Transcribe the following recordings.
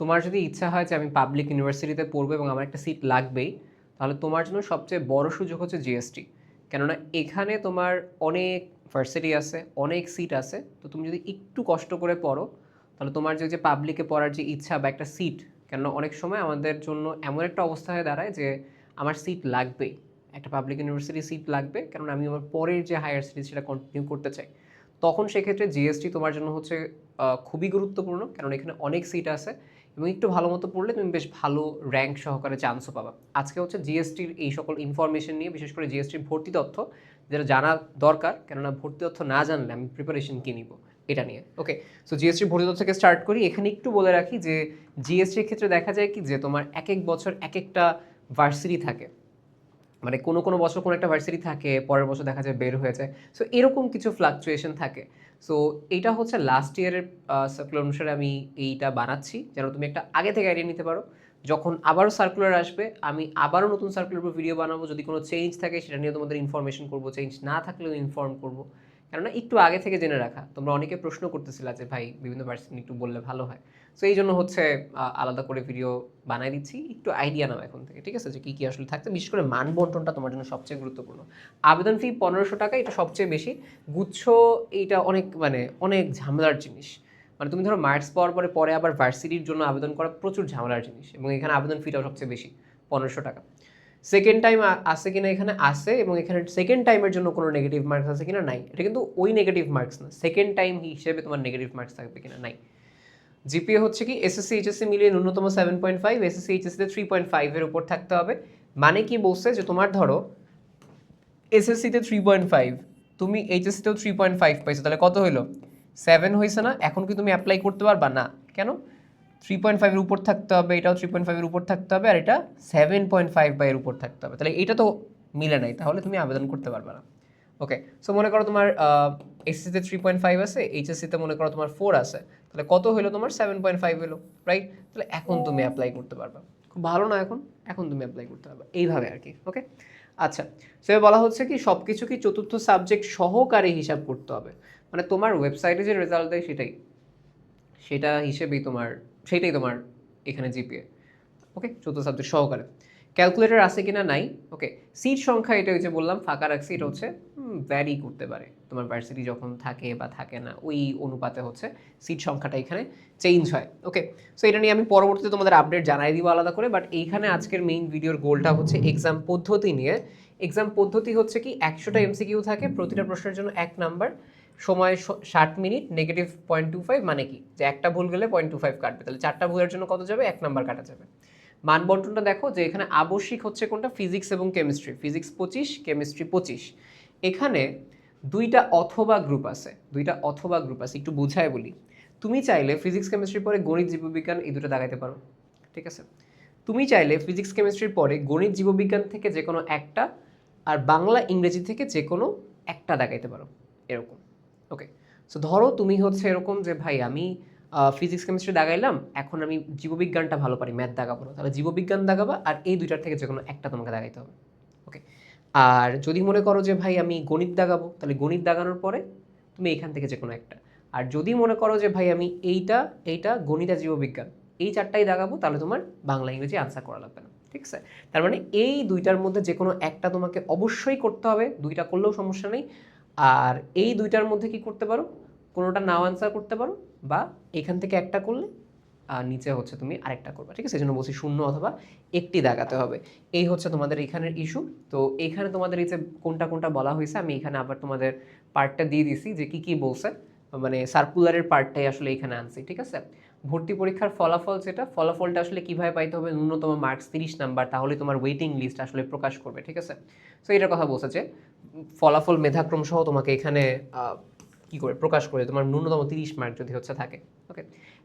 তোমার যদি ইচ্ছা হয় যে আমি পাবলিক ইউনিভার্সিটিতে পড়ব এবং আমার একটা সিট লাগবেই, তাহলে তোমার জন্য সবচেয়ে বড় সুযোগ হচ্ছে জিএসটি কেননা এখানে তোমার অনেক ভার্সিটি আছে, অনেক সিট আছে, তো তুমি যদি একটু কষ্ট করে পড়ো, তাহলে তোমার যে যে পাবলিকে পড়ার যে ইচ্ছা বা একটা সিট কেননা অনেক সময় আমাদের জন্য এমন একটা অবস্থা হয়ে দাঁড়ায় যে, আমার সিট লাগবেই। একটা পাবলিক ইউনিভার্সিটি সিট লাগবে কারণ আমি আমার পরের যে হায়ার স্টাডিজ সেটা কন্টিনিউ করতে চাই। তখন সেক্ষেত্রে জিএসটি তোমার জন্য হচ্ছে খুবই গুরুত্বপূর্ণ কারণ এখানে অনেক সিট আছে। এবং একটু ভালো মতো পড়লে তুমি বেশ ভালো র্যাঙ্ক সহকারে চান্সও পাবা। আজকে হচ্ছে জিএসটির এই সকল ইনফরমেশন নিয়ে, বিশেষ করে জিএসটির ভর্তি তথ্য, যেটা জানা দরকার, কেননা ভর্তি তথ্য না জানলে আমি প্রিপারেশন কী নিব, এটা নিয়ে। ওকে সো জিএসটির ভর্তি তথ্য থেকে স্টার্ট করি। এখানে একটু বলে রাখি যে জিএসটির ক্ষেত্রে দেখা যায় কি যে তোমার এক এক বছর এক একটা ভার্সিটি থাকে। মানে কোনো কোনো বছর কোনো একটা ভার্সিটি থাকে, পরের বছর দেখা যায় বের হয়ে যায়। সো এরকম কিছু ফ্লাকচুয়েশন থাকে। সো এইটা হচ্ছে লাস্ট ইয়ারের সার্কুলার অনুসারে আমি এইটা বানাচ্ছি। যেন তুমি একটা আগে থেকে আইডিয়া নিতে পারো। যখন আবারও সার্কুলার আসবে, আমি আবারও নতুন সার্কুলার উপর ভিডিও বানাবো। যদি কোনো চেঞ্জ থাকে, সেটা নিয়ে তোমাদের ইনফরমেশন করব। চেঞ্জ না থাকলেও ইনফর্ম করব। কেননা, একটু আগে থেকে জেনে রাখা। তোমরা অনেকে প্রশ্ন করতেছিলা যে, ভাই, বিভিন্ন ভার্সিটি একটু বললে ভালো হয়। সো এই জন্য হচ্ছে আলাদা করে ভিডিও বানাই দিচ্ছি। একটু আইডিয়া নাও এখন থেকে, ঠিক আছে? যে কী কী আসলে থাকছে। বিশেষ করে মান বন্টনটা তোমার জন্য সবচেয়ে গুরুত্বপূর্ণ। আবেদন ফি পনেরোশো টাকা, এটা সবচেয়ে বেশি। গুচ্ছ, এইটা অনেক মানে অনেক ঝামেলার জিনিস। মানে তুমি ধরো মার্কস পাওয়ার পরে পরে আবার ভার্সিটির জন্য আবেদন করা প্রচুর ঝামেলার জিনিস। এবং এখানে আবেদন ফিটাও সবচেয়ে বেশি, পনেরোশো টাকা। সেকেন্ড টাইম আছে কিনা এখানে? আছে। এবং এখানে সেকেন্ড টাইমের জন্য কোনো নেগেটিভ মার্কস আছে কিনা? নাই। এটা কিন্তু ওই নেগেটিভ মার্কস না। সেকেন্ড টাইম হিসেবে তোমার নেগেটিভ মার্কস থাকবে কিনা? নাই। জিপিএ হচ্ছে কি এসএসসি এইচএসসি মিলিয়ে ন্যূনতম সেভেন পয়েন্ট ফাইভ এসএসসি এইচএসসিতে থ্রি পয়েন্ট ফাইভের উপর থাকতে হবে। মানে কি বলছে? যে তোমার ধরো এসএসসিতে থ্রি পয়েন্ট ফাইভ তুমি এইচএসসিতেও থ্রি পয়েন্ট ফাইভ পাইছো, তাহলে কত হইল? সেভেন হয়েছে না, এখন কি তুমি অ্যাপ্লাই করতে পারবা? না। কেন? থ্রি পয়েন্ট ফাইভের উপর থাকতে হবে, এটাও থ্রি পয়েন্ট ফাইভের উপর থাকতে হবে, আর এটা সেভেন পয়েন্ট ফাইভ বা এর উপর থাকতে হবে। তাহলে এটা তো মিলে নাই, তাহলে তুমি আবেদন করতে পারবে না। ওকে সো মনে করো তোমার এসএসসিতে থ্রি পয়েন্ট ফাইভ আছে এইচএসসিতে মনে করো তোমার ফোর আছে তাহলে কত হলো তোমার? সেভেন পয়েন্ট ফাইভ হলো রাইট তাহলে এখন তুমি অ্যাপ্লাই করতে পারবে। খুব ভালো না এখন? এখন তুমি অ্যাপ্লাই করতে পারবে। এইভাবে আর কি ওকে আচ্ছা সে বলা হচ্ছে কি সব কিছু কি চতুর্থ সাবজেক্ট সহকারে হিসাব করতে হবে? মানে তোমার ওয়েবসাইটে যে রেজাল্ট দেয় সেটাই। সেটা হিসেবেই তোমার সেটাই তোমার এখানে জিপিএ ওকে চতুর্থ সাবজেক্ট সহকারে। ক্যালকুলেটর আছে কিনা নাই? ওকে সিট সংখ্যা এটা যে বললাম, ফাঁকা রাখছি, এটা হচ্ছে ভ্যারি করতে পারে। তোমার ভার্সিটি যখন থাকে বা থাকে না, ওই অনুপাতে হচ্ছে সিট সংখ্যাটা এখানে চেঞ্জ হয়। ওকে সো এটা নিয়ে আমি পরবর্তীতে তোমাদের আপডেট জানাই দিব আলাদা করে বাট এইখানে আজকের মেইন ভিডিওর গোলটা হচ্ছে এক্সাম পদ্ধতি নিয়ে। এক্সাম পদ্ধতি হচ্ছে কি, একশোটা এমসিকিউ থাকে, প্রতিটা প্রশ্নের জন্য এক নাম্বার সময় ষাট minute negative point two five মানে কি? যে একটা ভুল গেলে পয়েন্ট টু ফাইভ কাটবে, তাহলে চারটা ভুলের জন্য কত যাবে? এক নাম্বার কাটা যাবে। মান বন্টনটা দেখো যে এখানে আবশ্যিক হচ্ছে কোনটা? ফিজিক্স এবং কেমিস্ট্রি। ফিজিক্স পঁচিশ, কেমিস্ট্রি পঁচিশ। এখানে দুইটা অথবা গ্রুপ আছে। দুইটা অথবা গ্রুপ আছে। একটু বুঝায় বলি। তুমি চাইলে ফিজিক্স কেমিস্ট্রি পরে গণিত, জীববিজ্ঞান এই দুটো দাগাইতে পারো। ঠিক আছে? তুমি চাইলে ফিজিক্স, কেমিস্ট্রির পরে গণিত, জীববিজ্ঞান থেকে যে কোনো একটা আর বাংলা, ইংরেজি থেকে যে কোনো একটা দাগাইতে পারো। এরকম। ওকে? সো ধরো তুমি হচ্ছে এরকম যে, ভাই, আমি ফিজিক্স কেমিস্ট্রি দাগাইলাম, এখন আমি জীববিজ্ঞানটা ভালো পারি ম্যাথ দাগাবো না। তাহলে জীববিজ্ঞান দাগাবা আর এই দুইটার থেকে যে কোনো একটা তোমাকে দাগাইতে হবে ওকে আর যদি মনে করো যে ভাই আমি গণিত দাগাবো, তাহলে গণিত দাগানোর পরে তুমি এখান থেকে যে কোনো একটা। আর যদি মনে করো যে ভাই আমি এইটা এইটা গণিত আর জীববিজ্ঞান, এই চারটাই দাগাবো, তাহলে তোমার বাংলা, ইংরেজি আনসার করা লাগবে না, ঠিক আছে? তার মানে এই দুইটার মধ্যে যে কোনো একটা তোমাকে অবশ্যই করতে হবে, দুইটা করলেও সমস্যা নেই। আর এই দুইটার মধ্যে কি করতে পারো? কোনোটা নাও আনসার করতে পারো বা এখান থেকে একটা করলে, আর নিচে হচ্ছে তুমি আরেকটা করবে, ঠিক আছে? এই জন্য বলছি শূন্য অথবা একটি দাগাতে হবে। এই হচ্ছে তোমাদের এখানের ইস্যু তো এখানে তোমাদের এই যে কোনটা কোনটা বলা হয়েছে, আমি এখানে আবার তোমাদের পার্টটা দিয়ে দিছি যে কি কি বলছে। মানে সার্কুলারের পার্টটাই আসলে এখানে আনছি, ঠিক আছে? ভর্তি পরীক্ষার ফলাফল যেটা, ফলাফলটা আসলে কীভাবে পাইতে হবে, ন্যূনতম মার্কস তিরিশ নাম্বার, তাহলে তোমার ওয়েটিং লিস্ট আসলে প্রকাশ করবে, ঠিক আছে? সো এটার কথা বলছে যে, ফলাফল মেধাক্রম সহ তোমাকে এখানে কি করে প্রকাশ করে তোমার ন্যূনতম তিরিশ মার্ক যদি হচ্ছে থাকে ওকে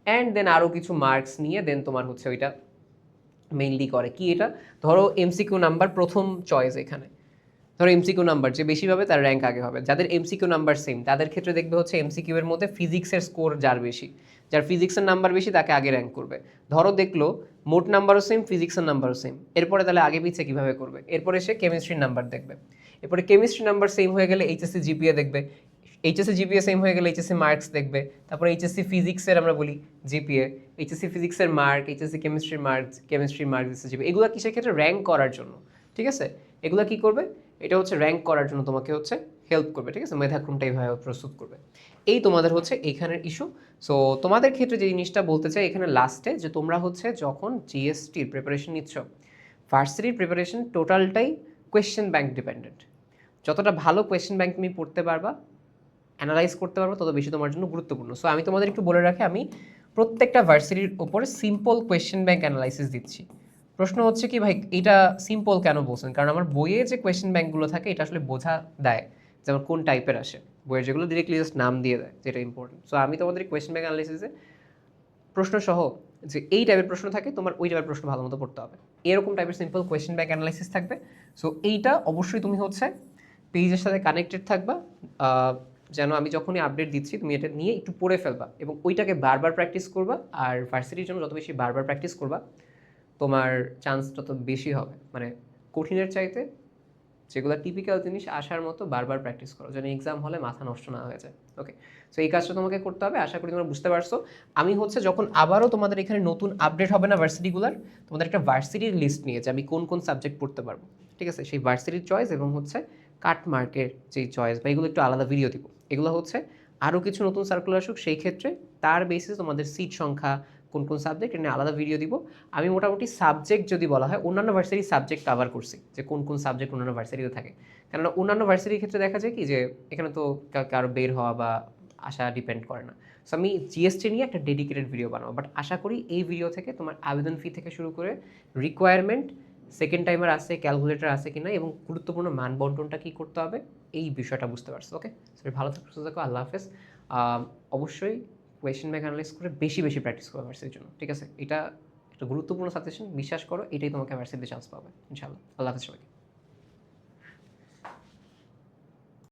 অ্যান্ড দেন আরও কিছু মার্কস নিয়ে দেন তোমার হচ্ছে ওইটা মেইনলি করে। কি এটা? ধরো এমসিকিউ নাম্বার প্রথম চয়েস এখানে। ধরো এমসিকিউ নাম্বার যে বেশি পাবে তার র্যাঙ্ক আগে হবে। যাদের এমসিকিউ নাম্বার সেম তাদের ক্ষেত্রে দেখবে হচ্ছে এমসিকিউ এর মধ্যে ফিজিক্সের স্কোর যার বেশি। যার ফিজিক্সের নাম্বার বেশি, তাকে আগে র্যাঙ্ক করবে। ধরো দেখল, মোট নাম্বারও সেম ফিজিক্সের নাম্বারও সেম এরপরে তাহলে আগে পিছিয়ে কীভাবে করবে? এরপরে সে কেমিস্ট্রির নাম্বার দেখবে। এরপরে কেমিস্ট্রি নাম্বার সেম হয়ে গেলে এইচএসসি জিপিএ দেখবে। এইচএসসি জিপিএ সেম হয়ে গেলে এইচএসসি মার্কস দেখবে। তারপর এইচএসসি ফিজিক্সের আমরা বলি জিপিএ এইচএসসি ফিজিক্সের মার্ক এইচএসসি কেমিস্ট্রির মার্ক কেমিস্ট্রি মার্কস জিপিএ এগুলো কিসের ক্ষেত্রে? র্যাঙ্ক করার জন্য। ঠিক আছে? এগুলো কি করবে? এটা হচ্ছে র্যাঙ্ক করার জন্য তোমাকে হচ্ছে হেল্প করবে। ঠিক আছে? মেধাক্রমটা এইভাবে প্রস্তুত করবে। এই তোমাদের হচ্ছে এইখানের ইস্যু সো তোমাদের ক্ষেত্রে যে জিনিসটা বলতে চাই, এখানে লাস্টে যে তোমরা হচ্ছে যখন জিএসটির প্রিপারেশন নিচ্ছ ভার্সিটির প্রিপারেশন টোটালটাই কোয়েশ্চেন ব্যাংক ডিপেন্ডেন্ট যতটা ভালো কোয়েশ্চেন ব্যাংক তুমি পড়তে পারবা অ্যানালাইজ করতে পারবা, তত বেশি তোমার জন্য গুরুত্বপূর্ণ। সো আমি তোমাদের একটু বলে রাখি, আমি প্রত্যেকটা ভার্সিটির ওপরে সিম্পল কোয়েশ্চেন ব্যাংক অ্যানালাইসিস দিচ্ছি। প্রশ্ন হচ্ছে কি, ভাই, এটা সিম্পল কেন বলছেন? কারণ আমার বইয়ে যে কোয়েশ্চেন ব্যাংকগুলো থাকে, এটা আসলে বোঝা দেয় যেমন কোন টাইপের আসে। বইয়ের যেগুলো ডিরেক্টলি জাস্ট নাম দিয়ে দেয়, যেটা ইম্পর্টেন্ট সো আমি তোমাদের কোয়েশ্চেন ব্যাংক অ্যানালাইসিসে প্রশ্ন সহ যে এই টাইপের প্রশ্ন থাকে, তোমার ওই টাইপের প্রশ্ন ভালো মতো পড়তে হবে। এরকম টাইপের সিম্পল কোয়েশ্চেন ব্যাংক অ্যানালাইসিস থাকবে। সো এইটা অবশ্যই তুমি হচ্ছে পেজের সাথে কানেক্টেড থাকবা যেন আমি যখনই আপডেট দিচ্ছি, তুমি এটা নিয়ে একটু পড়ে ফেলবা এবং ওইটাকে বারবার প্র্যাকটিস করবা আর ভার্সিটির জন্য যত বেশি বারবার প্র্যাকটিস করবা, তোমার চান্স তত বেশি হবে। মানে কঠিনের চাইতে যেগুলো টিপিক্যাল জিনিস আসার মতো বারবার প্র্যাকটিস করো, যেন এক্সাম হলে মাথা নষ্ট না হয়ে যায়। ওকে সো এই কাজটা তোমাকে করতে হবে। আশা করি তোমরা বুঝতে পারছ। আমি হচ্ছে যখন আবারও তোমাদের এখানে নতুন আপডেট হবে না ভার্সিটিগুলার তোমাদের একটা ভার্সিটির লিস্ট নিয়েছে আমি কোন কোন সাবজেক্ট পড়তে পারব। ঠিক আছে? সেই ভার্সিটির চয়েস এবং হচ্ছে কাট মার্কের যেই চয়েস বা এগুলো একটু আলাদা ভিডিও দিব। এগুলো হচ্ছে আরও কিছু নতুন সার্কুলার আসুক, সেই ক্ষেত্রে তার বেসিস তোমাদের সিট সংখ্যা, কোন কোন সাবজেক্ট এটা আলাদা ভিডিও দিব। আমি মোটামুটি সাবজেক্ট যদি বলা হয়, অন্যান্য ভার্সিটির সাবজেক্ট কভার করছি, যে কোন কোন সাবজেক্ট অন্যান্য ভার্সিটিতে থাকে। কেননা অন্যান্য ভার্সিটির ক্ষেত্রে দেখা যায় কি, যে এখানে তো কারও বের হওয়া বা আসা ডিপেন্ড করে না। সো আমি জিএসটি নিয়ে একটা ডেডিকেটেড ভিডিও বানাবো বাট আশা করি এই ভিডিও থেকে তোমার আবেদন ফি থেকে শুরু করে রিকোয়ারমেন্ট সেকেন্ড টাইমার আছে ক্যালকুলেটর আছে কিনা এবং গুরুত্বপূর্ণ মান বন্টনটা কী করতে হবে, এই বিষয়টা বুঝতে পারছ ওকে সরি ভালো থাকো, সুস্থ থাকো, আল্লাহ হাফেজ। অবশ্যই কোয়েশ্চেন ব্যাক অ্যানালাইজ করে বেশি বেশি প্র্যাকটিস করো ভার্সিটির জন্য, ঠিক আছে? এটা একটা গুরুত্বপূর্ণ সাজেশন বিশ্বাস করো, এটাই তোমাকে ভার্সিটিতে চান্স পাবে, ইনশাআল্লাহ। আল্লাহ হাফেজ সবাইকে।